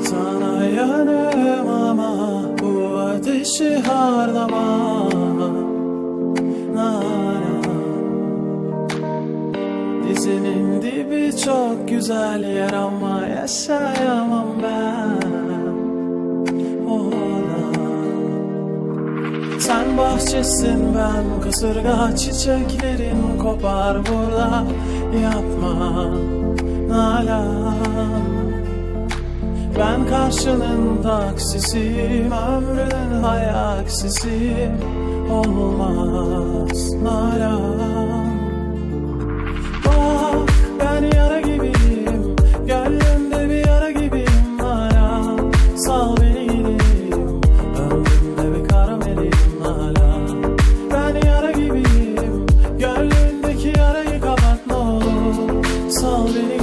Sana yanığım ama bu ateşi harlama. Nara Dizinin dibi çok güzel yer ama yaşayamam ben. Orada Sen bahçesin ben kasırga çiçeklerin kopar burada. Yapma. Nalan ben karşılığında aksisiyim Ömrünün hay aksisi Olmaz hala. Ben yara gibiyim. Gönlümde bir yara gibiyim hala. Sal beni gideyim Ömrümde bir karamelim hala. Ben yara gibiyim. Gönlümdeki yarayı kapat ne Sal beni